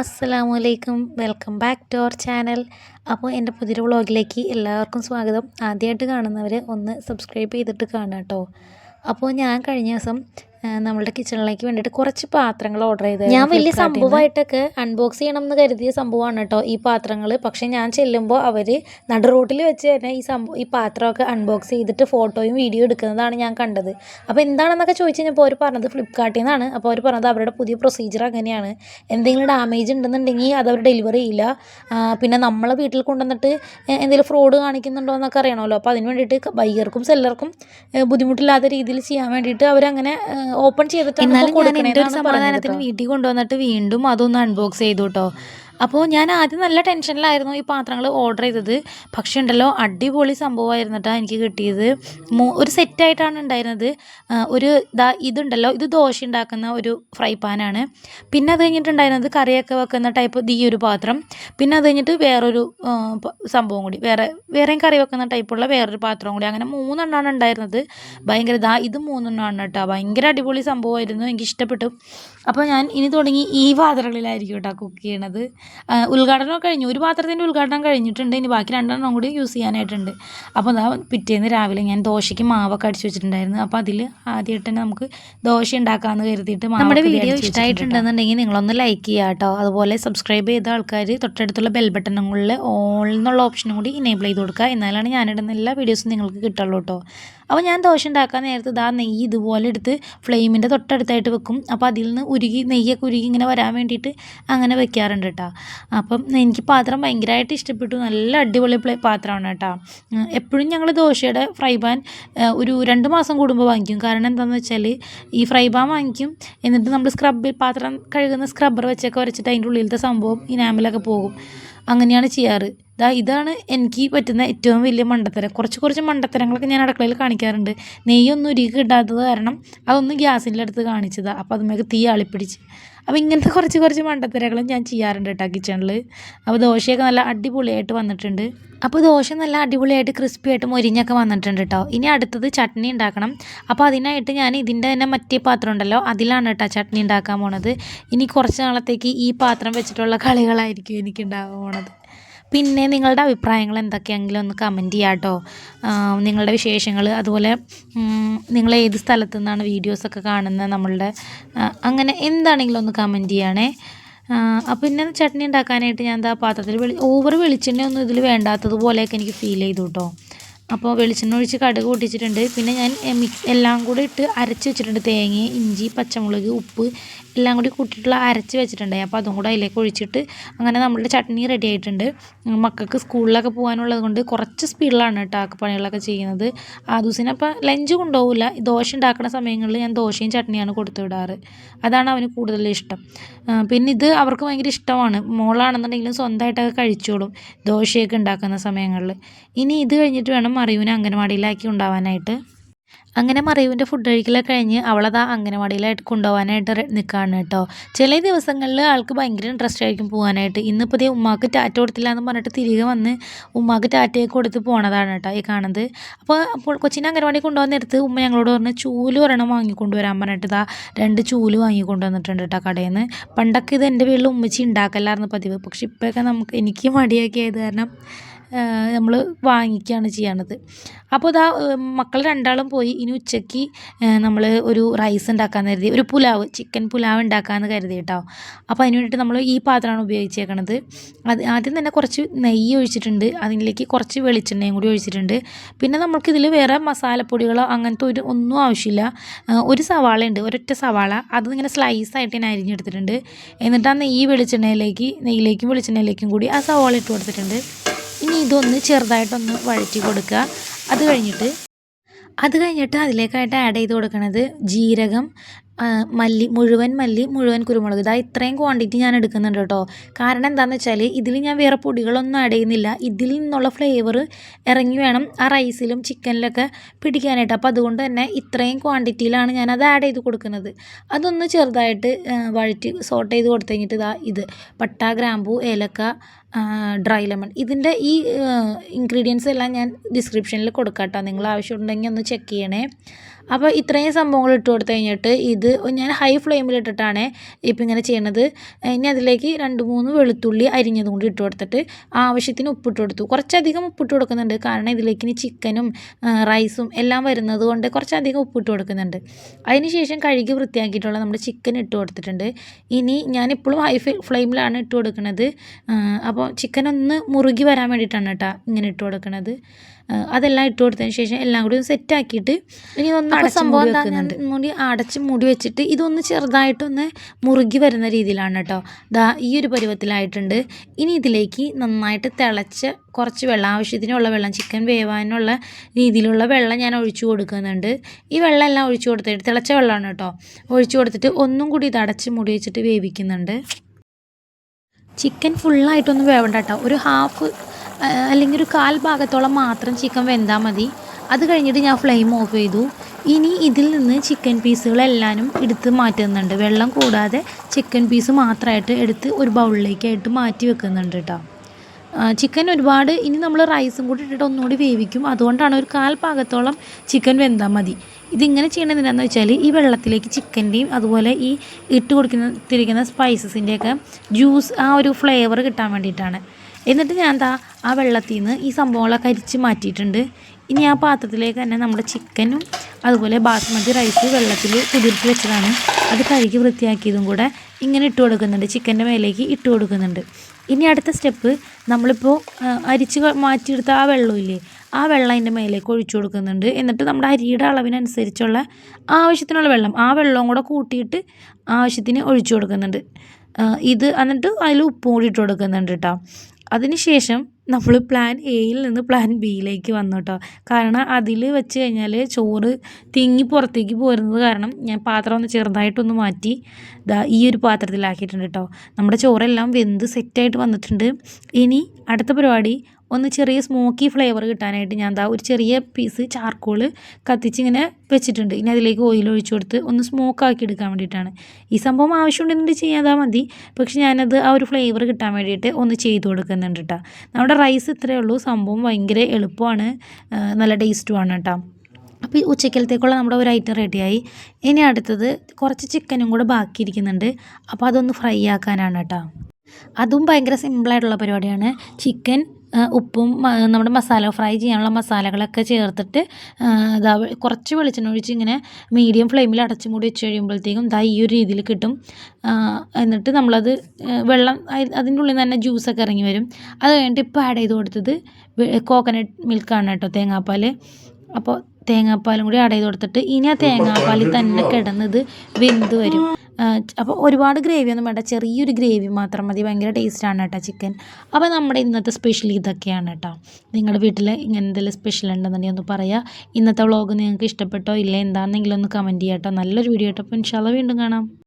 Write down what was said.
അസ്സലാമു അലൈക്കും welcome back to our channel. അപ്പോൾ എന്റെ പുതിയൊരു വ്ളോഗിലേക്ക് എല്ലാവർക്കും സ്വാഗതം. ആദ്യമായിട്ട് കാണുന്നവർ ഒന്ന് സബ്സ്ക്രൈബ് ചെയ്തിട്ട് കാണാം കേട്ടോ. അപ്പോൾ ഞാൻ കഴിഞ്ഞ ദിവസം നമ്മളുടെ കിച്ചണിലേക്ക് വേണ്ടിയിട്ട് കുറച്ച് പാത്രങ്ങൾ ഓർഡർ ചെയ്തത് ഞാൻ വലിയ സംഭവമായിട്ടൊക്കെ അൺബോക്സ് ചെയ്യണം എന്ന് കരുതിയ സംഭവമാണ് കേട്ടോ ഈ പാത്രങ്ങൾ പക്ഷേ ഞാൻ ചെല്ലുമ്പോൾ അവർ നടു റോട്ടിൽ വെച്ച് തന്നെ ഈ സംഭവം ഈ പാത്രമൊക്കെ അൺബോക്സ് ചെയ്തിട്ട് ഫോട്ടോയും വീഡിയോ എടുക്കുന്നതാണ് ഞാൻ കണ്ടത്. അപ്പോൾ എന്താണെന്നൊക്കെ ചോദിച്ചു കഴിഞ്ഞപ്പോൾ അവർ പറഞ്ഞത് ഫ്ലിപ്കാർട്ടിൽ നിന്നാണ് അപ്പോൾ അവർ പറഞ്ഞത് അവരുടെ പുതിയ പ്രൊസീജിയർ അങ്ങനെയാണ്. എന്തെങ്കിലും ഡാമേജ് ഉണ്ടെന്നുണ്ടെങ്കിൽ അത് അവർ ഡെലിവറി ചെയ്യില്ല. പിന്നെ നമ്മളെ വീട്ടിൽ കൊണ്ടുവന്നിട്ട് എന്തെങ്കിലും ഫ്രോഡ് കാണിക്കുന്നുണ്ടോ എന്നൊക്കെ അറിയണമല്ലോ. അപ്പോൾ അതിന് വേണ്ടിയിട്ട് ബയ്യർക്കും സെല്ലർക്കും ബുദ്ധിമുട്ടില്ലാത്ത രീതിയിൽ ചെയ്യാൻ വേണ്ടിയിട്ട് അവരങ്ങനെ ഓപ്പൺ ചെയ്തിട്ട് എന്നാലും ഞാൻ എന്റെ ഒരു സമാധാനത്തിന് വീട്ടിൽ കൊണ്ടുവന്നിട്ട് വീണ്ടും അതൊന്ന് അൺബോക്സ് ചെയ്തു കേട്ടോ അപ്പോൾ ഞാൻ ആദ്യം നല്ല ടെൻഷനിലായിരുന്നു ഈ പാത്രങ്ങൾ ഓർഡർ ചെയ്തത്. പക്ഷേ ഉണ്ടല്ലോ അടിപൊളി സംഭവമായിരുന്നു കേട്ടോ എനിക്ക് കിട്ടിയത്. ഒരു സെറ്റായിട്ടാണ് ഉണ്ടായിരുന്നത്. ഒരു ദാ ഇതുണ്ടല്ലോ ഇത് ദോശ ഉണ്ടാക്കുന്ന ഒരു ഫ്രൈ പാനാണ് പിന്നെ അത് കഴിഞ്ഞിട്ടുണ്ടായിരുന്നത് കറിയൊക്കെ വെക്കുന്ന ടൈപ്പ് ഈ ഒരു പാത്രം. പിന്നെ അത് കഴിഞ്ഞിട്ട് വേറൊരു സംഭവം കൂടി. വേറെ വേറെയും കറി വെക്കുന്ന ടൈപ്പുള്ള വേറൊരു പാത്രം കൂടി. അങ്ങനെ മൂന്നെണ്ണമാണ് ഉണ്ടായിരുന്നത്. ഭയങ്കര ദാ ഇത് മൂന്നെണ്ണമാണ് കേട്ടോ ഭയങ്കര അടിപൊളി സംഭവമായിരുന്നു. എനിക്ക് ഇഷ്ടപ്പെട്ടു. അപ്പോൾ ഞാൻ ഇനി തുടങ്ങി ഈ പാത്രങ്ങളിലായിരിക്കും കേട്ടോ കുക്ക് ചെയ്യണത്. ഉദ്ഘാടനം കഴിഞ്ഞു. ഒരു പാത്രത്തിന്റെ ഉദ്ഘാടനം കഴിഞ്ഞിട്ടുണ്ട്. ഇനി ബാക്കി രണ്ടെണ്ണം കൂടി യൂസ് ചെയ്യാനായിട്ടുണ്ട്. അപ്പോൾ അതാ പിറ്റേന്ന് രാവിലെ ഞാൻ ദോശയ്ക്ക് മാവൊക്കെ അടിച്ചു വെച്ചിട്ടുണ്ടായിരുന്നു. അപ്പോൾ അതിൽ ആദ്യമായിട്ട് തന്നെ നമുക്ക് ദോശ ഉണ്ടാക്കാമെന്ന് കരുതിയിട്ട് നമ്മുടെ വീഡിയോ. ഇഷ്ടമായിട്ടുണ്ടെന്നുണ്ടെങ്കിൽ നിങ്ങളൊന്ന് ലൈക്ക് ചെയ്യുക കേട്ടോ. അതുപോലെ സബ്സ്ക്രൈബ് ചെയ്ത ആൾക്കാർ തൊട്ടടുത്തുള്ള ബെൽ ബട്ടണുകളിൽ ഓൾ എന്നുള്ള ഓപ്ഷനും കൂടി ഇനേബിൾ ചെയ്ത് കൊടുക്കുക. എന്നാലാണ് ഞാനിടുന്ന എല്ലാ വീഡിയോസും നിങ്ങൾക്ക് കിട്ടുള്ളൂ കേട്ടോ. അപ്പോൾ ഞാൻ ദോശ ഉണ്ടാക്കാൻ നേരത്ത് ഇതാ നെയ്യ് ഇതുപോലെ എടുത്ത് ഫ്ലെയിമിന്റെ തൊട്ടടുത്തായിട്ട് വെക്കും. അപ്പോൾ അതിൽ നിന്ന് ഉരുകി നെയ്യൊക്കെ ഉരുകി ഇങ്ങനെ വരാൻ വേണ്ടിയിട്ട് അങ്ങനെ വെക്കാറുണ്ട് കേട്ടോ അപ്പം എനിക്ക് പാത്രം ഭയങ്കരമായിട്ട് ഇഷ്ടപ്പെട്ടു. നല്ല അടിപൊളി പാത്രമാണ് കേട്ടോ എപ്പോഴും ഞങ്ങൾ ദോശയുടെ ഫ്രൈ പാൻ ഒരു രണ്ട് മാസം കൂടുമ്പോൾ വാങ്ങിക്കും. കാരണം എന്താണെന്ന് വെച്ചാൽ ഈ ഫ്രൈ പാൻ വാങ്ങിക്കും. എന്നിട്ട് നമ്മൾ സ്ക്രബ് പാത്രം കഴുകുന്ന സ്ക്രബ്ബർ വെച്ചൊക്കെ വരച്ചിട്ട് അതിന്റെ ഉള്ളിലത്തെ സംഭവം ഇനാമിലൊക്കെ പോകും. അങ്ങനെയാണ് ചെയ്യാറ്. ദാ ഇതാണ് എനിക്ക് പറ്റുന്ന ഏറ്റവും വലിയ മണ്ടത്തരം. കുറച്ച് കുറച്ച് മണ്ടത്തരങ്ങളൊക്കെ ഞാൻ അടുക്കളയിൽ കാണിക്കാറുണ്ട്. നെയ്യൊന്നും ഉരുകി കിട്ടാത്തത് കാരണം അതൊന്ന് ഗ്യാസിന്റെ അടുത്ത് കാണിച്ചതാണ് അപ്പോൾ അതുമേക്ക് തീ ആളിപ്പിടിച്ച്. അപ്പോൾ ഇങ്ങനത്തെ കുറച്ച് കുറച്ച് മണ്ടത്തരകളും ഞാൻ ചെയ്യാറുണ്ട് കേട്ടോ കിച്ചണിൽ അപ്പോൾ ദോശയൊക്കെ നല്ല അടിപൊളിയായിട്ട് വന്നിട്ടുണ്ട്. അപ്പോൾ ദോശ നല്ല അടിപൊളിയായിട്ട് ക്രിസ്പി ആയിട്ട് മൊരിഞ്ഞൊക്കെ വന്നിട്ടുണ്ട് കേട്ടോ ഇനി അടുത്തത് ചട്നി ഉണ്ടാക്കണം. അപ്പോൾ അതിനായിട്ട് ഞാൻ ഇതിന്റെ തന്നെ മറ്റേ പാത്രം ഉണ്ടല്ലോ അതിലാണ് കേട്ടോ ചട്നി ഉണ്ടാക്കാൻ പോണത്. ഇനി കുറച്ച് നാളത്തേക്ക് ഈ പാത്രം വെച്ചിട്ടുള്ള കളികളായിരിക്കും എനിക്ക് ഉണ്ടാകാൻ പോണത്. പിന്നെ നിങ്ങളുടെ അഭിപ്രായങ്ങൾ എന്തൊക്കെയാണെങ്കിലും ഒന്ന് കമന്റ് ചെയ്യാം കേട്ടോ നിങ്ങളുടെ വിശേഷങ്ങൾ അതുപോലെ നിങ്ങൾ ഏത് സ്ഥലത്തു നിന്നാണ് വീഡിയോസൊക്കെ കാണുന്നത് നമ്മളുടെ അങ്ങനെ എന്താണെങ്കിലും ഒന്ന് കമന്റ് ചെയ്യണേ. അപ്പോൾ പിന്നെ ചട്നി ഉണ്ടാക്കാനായിട്ട് ഞാൻ എന്താ പാത്രത്തിൽ വെളി ഓവർ വെളിച്ചെണ്ണ ഒന്നും ഇതിൽ വേണ്ടാത്തതുപോലെയൊക്കെ എനിക്ക് ഫീൽ ചെയ്തു കേട്ടോ അപ്പോൾ വെളിച്ചെണ്ണ ഒഴിച്ച് കടുക് പൊട്ടിച്ചിട്ടുണ്ട്. പിന്നെ ഞാൻ എല്ലാം കൂടി ഇട്ട് അരച്ച് വെച്ചിട്ടുണ്ട്. തേങ്ങ ഇഞ്ചി പച്ചമുളക് ഉപ്പ് എല്ലാം കൂടി കൂട്ടിയിട്ടുള്ള അരച്ച് വെച്ചിട്ടുണ്ട് അപ്പോൾ അതും കൂടെ അതിലേക്ക് ഒഴിച്ചിട്ട് അങ്ങനെ നമ്മളുടെ ചട്നി റെഡി ആയിട്ടുണ്ട്. മക്കൾക്ക് സ്കൂളിലൊക്കെ പോകാനുള്ളത് കൊണ്ട് കുറച്ച് സ്പീഡിലാണ് കേട്ടോ പണികളൊക്കെ ചെയ്യുന്നത്. ആ ദിവസം അപ്പോൾ ലഞ്ച് കൊണ്ടുപോകില്ല. ദോശ ഉണ്ടാക്കുന്ന സമയങ്ങളിൽ ഞാൻ ദോശയും ചട്നിയാണ് കൊടുത്തു വിടാറ്. അതാണ് അവന് കൂടുതൽ ഇഷ്ടം. പിന്നെ ഇത് അവർക്ക് ഭയങ്കര ഇഷ്ടമാണ്. മോളാണെന്നുണ്ടെങ്കിലും സ്വന്തമായിട്ടൊക്കെ കഴിച്ചോളും ദോശയൊക്കെ ഉണ്ടാക്കുന്ന സമയങ്ങളിൽ. ഇനി ഇത് കഴിഞ്ഞിട്ട് വേണം മറിയുവിനെ അംഗനവാടിയിലാക്കി ഉണ്ടാവാനായിട്ട് അങ്ങനെ മറിയുവിന്റെ ഫുഡ് കഴിക്കലൊക്കെ കഴിഞ്ഞ് അവളതാ അംഗനവാടിയിലായിട്ട് കൊണ്ടുപോകാനായിട്ട് നിൽക്കുകയാണ് കേട്ടോ. ചില ദിവസങ്ങളിൽ ആൾക്ക് ഭയങ്കര ഇൻട്രസ്റ്റ് ആയിരിക്കും പോകാനായിട്ട്. ഇന്നിപ്പോൾ ഇതേ ഉമ്മാക്ക് ടാറ്റ കൊടുത്തില്ല എന്ന് പറഞ്ഞിട്ട് തിരികെ വന്ന് ഉമ്മാക്ക് ടാറ്റയൊക്കെ കൊടുത്ത് പോണതാണ് കേട്ടോ ഈ കാണുന്നത്. അപ്പോൾ അപ്പോൾ കൊച്ചിനെ അംഗനവാടി കൊണ്ടുപോകാൻ നേരത്ത് ഉമ്മ ഞങ്ങളോട് പറഞ്ഞ് ചൂൽ ഒരെണ്ണം വാങ്ങിക്കൊണ്ടുവരാൻ പറഞ്ഞിട്ട് ഇതാ രണ്ട് ചൂൽ വാങ്ങിക്കൊണ്ടുവന്നിട്ടുണ്ട് കേട്ടോ കടയിൽ നിന്ന് പണ്ടൊക്കെ ഇത് എന്റെ വീട്ടിൽ ഉമ്മച്ചി ഉണ്ടാക്കലായിരുന്നു പതിവ്. പക്ഷേ ഇപ്പോഴൊക്കെ നമുക്ക് എനിക്ക് മടിയൊക്കെ ആയത് കാരണം നമ്മൾ വാങ്ങിക്കുകയാണ് ചെയ്യണത്. അപ്പോൾ ഇതാ മക്കൾ രണ്ടാളും പോയി. ഇനി ഉച്ചയ്ക്ക് നമ്മൾ ഒരു റൈസ് ഉണ്ടാക്കാമെന്ന് കരുതി. ഒരു പുലാവ് ചിക്കൻ പുലാവ് ഉണ്ടാക്കാമെന്ന് കരുതി കേട്ടോ അപ്പോൾ അതിന് വേണ്ടിയിട്ട് നമ്മൾ ഈ പാത്രമാണ് ഉപയോഗിച്ചേക്കണത്. അത് ആദ്യം തന്നെ കുറച്ച് നെയ്യ് ഒഴിച്ചിട്ടുണ്ട്. അതിലേക്ക് കുറച്ച് വെളിച്ചെണ്ണയും കൂടി ഒഴിച്ചിട്ടുണ്ട്. പിന്നെ നമുക്കിതിൽ വേറെ മസാലപ്പൊടികളോ അങ്ങനത്തെ ഒരു ഒന്നും ആവശ്യമില്ല. ഒരു സവാള ഉണ്ട്. ഒരൊറ്റ സവാള. അത് ഇങ്ങനെ സ്ലൈസ് ആയിട്ട് ഞാൻ അരിഞ്ഞെടുത്തിട്ടുണ്ട്. എന്നിട്ട് ആ നെയ്യ് വെളിച്ചെണ്ണയിലേക്ക് നെയ്യിലേക്കും വെളിച്ചെണ്ണയിലേക്കും കൂടി ആ സവാള ഇട്ട് കൊടുത്തിട്ടുണ്ട്. ഇനി ഇതൊന്ന് ചെറുതായിട്ടൊന്ന് വഴറ്റി കൊടുക്കുക. അത് കഴിഞ്ഞിട്ട് അത് കഴിഞ്ഞിട്ട് അതിലേക്കായിട്ട് ആഡ് ചെയ്ത് കൊടുക്കുന്നത് ജീരകം മല്ലി മുഴുവൻ മല്ലി മുഴുവൻ കുരുമുളക്. ഇതാ ഇത്രയും ക്വാണ്ടിറ്റി ഞാൻ എടുക്കുന്നുണ്ട് കേട്ടോ. കാരണം എന്താണെന്ന് വെച്ചാൽ ഇതിൽ ഞാൻ വേറെ പൊടികളൊന്നും ആഡ് ചെയ്യുന്നില്ല. ഇതിൽ നിന്നുള്ള ഫ്ലേവർ ഇറങ്ങി വേണം ആ റൈസിലും ചിക്കനിലൊക്കെ പിടിക്കാനായിട്ട്. അപ്പോൾ അതുകൊണ്ട് തന്നെ ഇത്രയും ക്വാണ്ടിറ്റിയിലാണ് ഞാൻ അത് ആഡ് ചെയ്ത് കൊടുക്കുന്നത്. അതൊന്ന് ചെറുതായിട്ട് വഴറ്റി സോട്ട് ചെയ്ത് കൊടുത്തു കഴിഞ്ഞിട്ട് ഇതാ ഇത്. പട്ട ഗ്രാമ്പൂ ഏലക്ക ഡ്രൈ ലെമൺ ഇതിന്റെ ഈ ഇൻഗ്രീഡിയൻസ് എല്ലാം ഞാൻ ഡിസ്ക്രിപ്ഷനിൽ കൊടുക്കാം കേട്ടോ നിങ്ങൾ ആവശ്യമുണ്ടെങ്കിൽ ഒന്ന് ചെക്ക് ചെയ്യണേ. അപ്പോൾ ഇത്രയും സംഭവങ്ങൾ ഇട്ട് കൊടുത്തു കഴിഞ്ഞിട്ട് ഇത് ഞാൻ ഹൈ ഫ്ലെയിമിൽ ഇട്ടിട്ടാണ് ഇപ്പം ഇങ്ങനെ ചെയ്യണത്. ഇനി അതിലേക്ക് രണ്ട് മൂന്ന് വെളുത്തുള്ളി അരിഞ്ഞതും കൂടി ഇട്ട് കൊടുത്തിട്ട് ആവശ്യത്തിന് ഉപ്പിട്ട് കൊടുത്തു. കുറച്ചധികം ഉപ്പിട്ട് കൊടുക്കുന്നുണ്ട്. കാരണം ഇതിലേക്ക് ഇനി ചിക്കനും റൈസും എല്ലാം വരുന്നത് കൊണ്ട് കുറച്ചധികം ഉപ്പിട്ട് കൊടുക്കുന്നുണ്ട്. അതിന് ശേഷം കഴുകി വൃത്തിയാക്കിയിട്ടുള്ള നമ്മുടെ ചിക്കൻ ഇട്ട് കൊടുത്തിട്ടുണ്ട്. ഇനി ഞാനിപ്പോഴും ഹൈ ഫ്ലെയിമിലാണ് ഇട്ട് കൊടുക്കുന്നത് അപ്പോൾ ചിക്കൻ ഒന്ന് മുറുകി വരാൻ വേണ്ടിയിട്ടാണ് കേട്ടോ ഇങ്ങനെ ഇട്ട് കൊടുക്കുന്നത് അതെല്ലാം ഇട്ട് കൊടുത്തതിന് ശേഷം എല്ലാം കൂടി ഒന്ന് സെറ്റാക്കിയിട്ട് ഇനി ഒന്ന് സംഭവം മൂടി വെക്കുന്നുണ്ട്. മൂടി അടച്ച് മുടി വെച്ചിട്ട് ഇതൊന്ന് ചെറുതായിട്ടൊന്ന് മുറുകി വരുന്ന രീതിയിലാണ് കേട്ടോ ദാ ഈ ഒരു പരുവത്തിലായിട്ടുണ്ട്. ഇനി ഇതിലേക്ക് നന്നായിട്ട് തിളച്ച കുറച്ച് വെള്ളം ആവശ്യത്തിനുള്ള വെള്ളം ചിക്കൻ വേവാനുള്ള രീതിയിലുള്ള വെള്ളം ഞാൻ ഒഴിച്ചു കൊടുക്കുന്നുണ്ട്. ഈ വെള്ളം എല്ലാം ഒഴിച്ചു കൊടുത്തിട്ട് തിളച്ച വെള്ളമാണ് കേട്ടോ ഒഴിച്ചു കൊടുത്തിട്ട് ഒന്നും കൂടി ഇത് അടച്ച് മൂടി വെച്ചിട്ട് വേവിക്കുന്നുണ്ട്. ചിക്കൻ ഫുള്ളായിട്ടൊന്നും വേവണ്ട കേട്ടോ ഒരു ഹാഫ് അല്ലെങ്കിൽ ഒരു കാൽ ഭാഗത്തോളം മാത്രം ചിക്കൻ വെന്താൽ മതി. അത് കഴിഞ്ഞിട്ട് ഞാൻ ഫ്ലെയിം ഓഫ് ചെയ്തു. ഇനി ഇതിൽ നിന്ന് ചിക്കൻ പീസുകളെല്ലാനും എടുത്ത് മാറ്റുന്നുണ്ട്. വെള്ളം കൂടാതെ ചിക്കൻ പീസ് മാത്രമായിട്ട് എടുത്ത് ഒരു ബൗളിലേക്കായിട്ട് മാറ്റി വെക്കുന്നുണ്ട് കേട്ടോ. ചിക്കൻ ഒരുപാട് ഇനി നമ്മൾ റൈസും കൂടി ഇട്ടിട്ട് ഒന്നുകൂടി വേവിക്കും. അതുകൊണ്ടാണ് ഒരു കാൽ പാകത്തോളം ചിക്കൻ വെന്താൽ മതി. ഇതിങ്ങനെ ചെയ്യണത് എന്താണെന്ന് വെച്ചാൽ ഈ വെള്ളത്തിലേക്ക് ചിക്കന്റെയും അതുപോലെ ഈ ഇട്ട് കൊടുക്കുന്ന തിരിക്കുന്ന സ്പൈസസിന്റെയൊക്കെ ജ്യൂസ് ആ ഒരു ഫ്ലേവർ കിട്ടാൻ വേണ്ടിയിട്ടാണ്. എന്നിട്ട് ഞാൻ എന്താ ആ വെള്ളത്തിൽ നിന്ന് ഈ സംഭവങ്ങളൊക്കെ അരിച്ച് മാറ്റിയിട്ടുണ്ട്. ഇനി ആ പാത്രത്തിലേക്ക് തന്നെ നമ്മുടെ ചിക്കനും അതുപോലെ ബാസ്മതി റൈസ് വെള്ളത്തിൽ കുതിർത്ത് വെച്ചതാണ്. അത് കഴുകി വൃത്തിയാക്കിയതും കൂടെ ഇങ്ങനെ ഇട്ട് കൊടുക്കുന്നുണ്ട്. ചിക്കന്റെ മേലേക്ക് ഇട്ട് കൊടുക്കുന്നുണ്ട്. ഇനി അടുത്ത സ്റ്റെപ്പ് നമ്മളിപ്പോൾ അരിച്ച് മാറ്റിയെടുത്ത ആ വെള്ളമില്ലേ ആ വെള്ളം അതിന്റെ മേലേക്ക് ഒഴിച്ചു കൊടുക്കുന്നുണ്ട്. എന്നിട്ട് നമ്മുടെ അരിയുടെ അളവിനനുസരിച്ചുള്ള ആവശ്യത്തിനുള്ള വെള്ളം ആ വെള്ളവും കൂടെ കൂട്ടിയിട്ട് ആവശ്യത്തിന് ഒഴിച്ചു കൊടുക്കുന്നുണ്ട്. ഇത് എന്നിട്ട് അതിൽ ഉപ്പും കൂടി ഇട്ട് കൊടുക്കുന്നുണ്ട് കേട്ടോ അതിനുശേഷം നമ്മൾ പ്ലാൻ എയിൽ നിന്ന് പ്ലാൻ ബിയിലേക്ക് വന്നു കേട്ടോ കാരണം അതിൽ വെച്ച് കഴിഞ്ഞാൽ ചോറ് തിങ്ങി പുറത്തേക്ക് പോരുന്നത് കാരണം ഞാൻ പാത്രം ഒന്ന് ചെറുതായിട്ടൊന്ന് മാറ്റി ദാ ഈ ഒരു പാത്രത്തിലാക്കിയിട്ടുണ്ട് കേട്ടോ നമ്മുടെ ചോറെല്ലാം വെന്ത് സെറ്റായിട്ട് വന്നിട്ടുണ്ട്. ഇനി അടുത്ത പരിപാടി ഒന്ന് ചെറിയ സ്മോക്കി ഫ്ലേവർ കിട്ടാനായിട്ട് ഞാൻ എന്താ ഒരു ചെറിയ പീസ് ചാർക്കോൾ കത്തിച്ച് ഇങ്ങനെ വെച്ചിട്ടുണ്ട്. ഇനി അതിലേക്ക് ഓയിൽ ഒഴിച്ചു കൊടുത്ത് ഒന്ന് സ്മോക്ക് ആക്കി എടുക്കാൻ വേണ്ടിയിട്ടാണ്. ഈ സംഭവം ആവശ്യമുണ്ടെന്നുണ്ട് ചെയ്യാതാ മതി. പക്ഷെ ഞാനത് ആ ഒരു ഫ്ലേവർ കിട്ടാൻ വേണ്ടിയിട്ട് ഒന്ന് ചെയ്ത് കൊടുക്കുന്നുണ്ട് കേട്ടോ നമ്മുടെ റൈസ് ഇത്രയേ ഉള്ളൂ. സംഭവം ഭയങ്കര എളുപ്പമാണ്. നല്ല ടേസ്റ്റുമാണ് കേട്ടോ അപ്പോൾ ഈ ഉച്ചക്കലത്തേക്കുള്ള നമ്മുടെ ഒരു ഐറ്റം റെഡിയായി ഇനി അടുത്തത് കുറച്ച് ചിക്കനും കൂടെ ബാക്കിയിരിക്കുന്നുണ്ട് അപ്പോൾ അതൊന്ന് ഫ്രൈ ആക്കാനാണ് കേട്ടോ അതും ഭയങ്കര സിമ്പിളായിട്ടുള്ള പരിപാടിയാണ്. ചിക്കൻ ഉപ്പും നമ്മുടെ മസാല ഫ്രൈ ചെയ്യാനുള്ള മസാലകളൊക്കെ ചേർത്തിട്ട് ഇതാ കുറച്ച് വെളിച്ചെണ്ണ ഒഴിച്ച് ഇങ്ങനെ മീഡിയം ഫ്ലെയിമിൽ അടച്ചു മൂടി വെച്ച് കഴിയുമ്പോഴത്തേക്കും ദാ ഈ ഒരു രീതിയിൽ കിട്ടും. എന്നിട്ട് നമ്മളത് വെള്ളം അതിന്റെ ഉള്ളിൽ നിന്ന് തന്നെ ജ്യൂസൊക്കെ ഇറങ്ങി വരും. അത് കഴിഞ്ഞിട്ട് ഇപ്പോൾ ആഡ് ചെയ്ത് കൊടുത്തത് കോക്കനട്ട് മിൽക്കാണ് കേട്ടോ തേങ്ങാപ്പാൽ അപ്പോൾ തേങ്ങാപ്പാലും കൂടി ആഡ് ചെയ്ത് കൊടുത്തിട്ട് ഇനി ആ തേങ്ങാപ്പാലിൽ തന്നെ കിടന്നത് വെന്ത് വരും. അപ്പോൾ ഒരുപാട് ഗ്രേവി ഒന്നും വേണ്ട. ചെറിയൊരു ഗ്രേവി മാത്രം മതി. ഭയങ്കര ടേസ്റ്റാണ് കേട്ടോ ചിക്കൻ അപ്പോൾ നമ്മുടെ ഇന്നത്തെ സ്പെഷ്യൽ ഇതൊക്കെയാണ് കേട്ടോ. നിങ്ങളുടെ വീട്ടിൽ ഇങ്ങനെ എന്തെങ്കിലും സ്പെഷ്യൽ ഉണ്ടെന്നുണ്ടെങ്കിൽ ഒന്ന് പറയുക ഇന്നത്തെ വ്ളോഗ് നിങ്ങൾക്ക് ഇഷ്ടപ്പെട്ടോ ഇല്ല? എന്താണെന്നെങ്കിലും ഒന്ന് കമന്റ് ചെയ്യാം കേട്ടോ നല്ലൊരു വീഡിയോ കേട്ടോ അപ്പോൾ ഇൻഷാല്ല വീണ്ടും കാണാം.